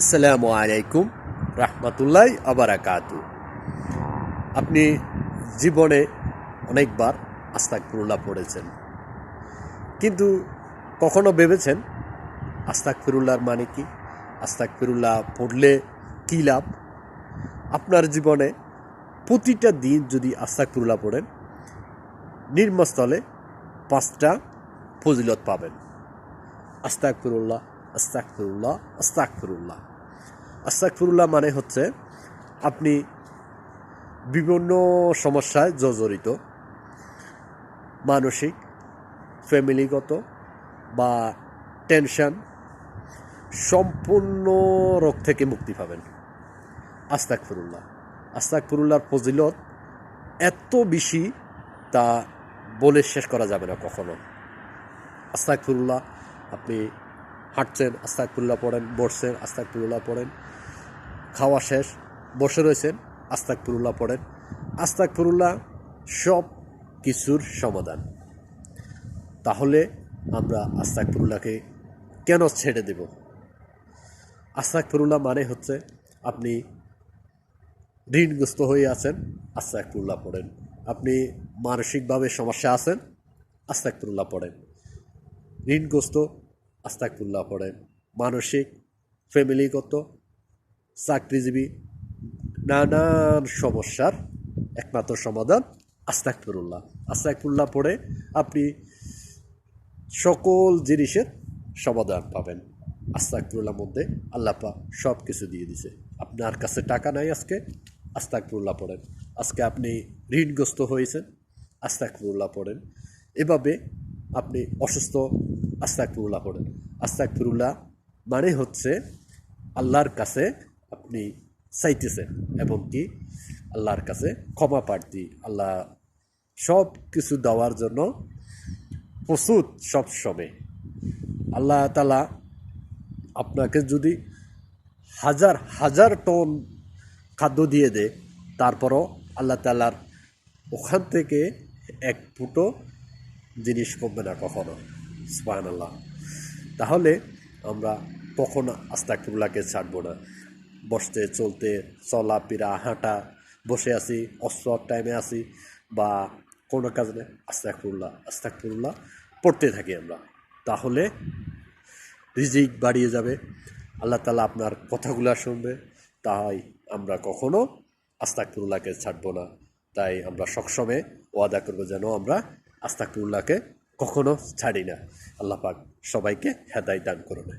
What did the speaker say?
আসসালামু আলাইকুম রহমতুল্লাহ আবারাকাতু আপনি জীবনে অনেকবার আস্তাকফিরুল্লাহ পড়েছেন। কিন্তু কখনো ভেবেছেন আস্তাকফিরুল্লাহর মানে কি? আস্তাকফিরুল্লাহ পড়লে কী লাভ? আপনার জীবনে প্রতিটা দিন যদি আস্তাকফিরুল্লাহ পড়েন, নির্মস্থলে পাঁচটা ফজিলত পাবেন। আস্তাকফিরুল্লাহ আস্তাকফিরুল্লাহ আস্তাকফিরুল্লাহ আস্তাকফিরুল্লাহ মানে হচ্ছে আপনি বিভিন্ন সমস্যায় জর্জরিত, মানসিক, ফ্যামিলিগত বা টেনশন, সম্পূর্ণ রোগ থেকে মুক্তি পাবেন। আস্তাকফিরুল্লাহ আস্তাকফিরুল্লাহর ফজিলত এত বেশি তা বলে শেষ করা যাবে না কখনো। আস্তাকফিরুল্লাহ আপনি হাঁটছেন, আস্তাকফিরুল্লাহ পড়েন, বসছেন, আস্তাকফিরুল্লাহ পড়েন। খাওয়া শেষ, বসে রয়েছেন, আস্তাকফিরুল্লাহ পড়েন। আস্তাকফিরুল্লাহ সব কিছুর সমাধান। তাহলে আমরা আস্তাকফিরুল্লাহকে কেন ছেড়ে দেব? আস্তাকফিরুল্লাহ মানে হচ্ছে আপনি ঋণগ্রস্ত হয়ে আছেন, আস্তাকফিরুল্লাহ পড়েন। আপনি মানসিকভাবে সমস্যা আছেন, আস্তাকফিরুল্লাহ পড়েন। ঋণগ্রস্ত আস্তাকফিরুল্লাহ পড়েন মানসিক, ফ্যামিলিগত, চাকরিজীবী, নানান সমস্যার একমাত্র সমাধান আস্তাকফিরুল্লাহ। আস্তাকফিরুল্লাহ পড়ে আপনি সকল জিনিসের সমাধান পাবেন। আস্তাকফিরুল্লাহর মধ্যে আল্লাহ পা সব কিছু দিয়ে দিছে। আপনার কাছে টাকা নাই আজকে, আস্তাকফিরুল্লাহ পড়েন। আজকে আপনি ঋণগ্রস্ত হয়েছেন, আস্তাকফিরুল্লাহ পড়েন। এভাবে আপনি অসুস্থ আস্তাকফিরুল্লাহ পড়েন। আস্তাকফিরুল্লাহ মানে হচ্ছে আল্লাহর কাছে আপনি চাইতেছেন এবং কি আল্লাহর কাছে ক্ষমা প্রার্থী, আল্লাহ সব কিছু দেওয়ার জন্য প্রস্তুত সব সময়। আল্লাহ তালা আপনাকে যদি হাজার হাজার টন খাদ্য দিয়ে দেয়, তারপরও আল্লাহ তালার ওখান থেকে এক ফুটো জিনিস কমবে না কখনো। সুবাহ আল্লাহ তাহলে আমরা কখনো আস্তাকুল্লাহকে ছাড়বো না। বসতে, চলতে, চলা পিরা হাঁটা, বসে আছি, অস্ত্র টাইমে আছি বা কোনো কাজ নেই আস্তাকুল্লাহ আস্তাকুল্লাহ পড়তে থাকি আমরা। তাহলে রিজিক বাড়িয়ে যাবে। আল্লাহ তালা আপনার কথাগুলো শুনবে। তাই আমরা কখনো আস্তাকুল্লাহকে ছাড়বো না। তাই আমরা সবসময় ওয়াদা করব যেন আমরা আস্তাকুল্লাহকে কখনো ছাড়ি না। আল্লাহ পাক সবাইকে হেদায় দান করবে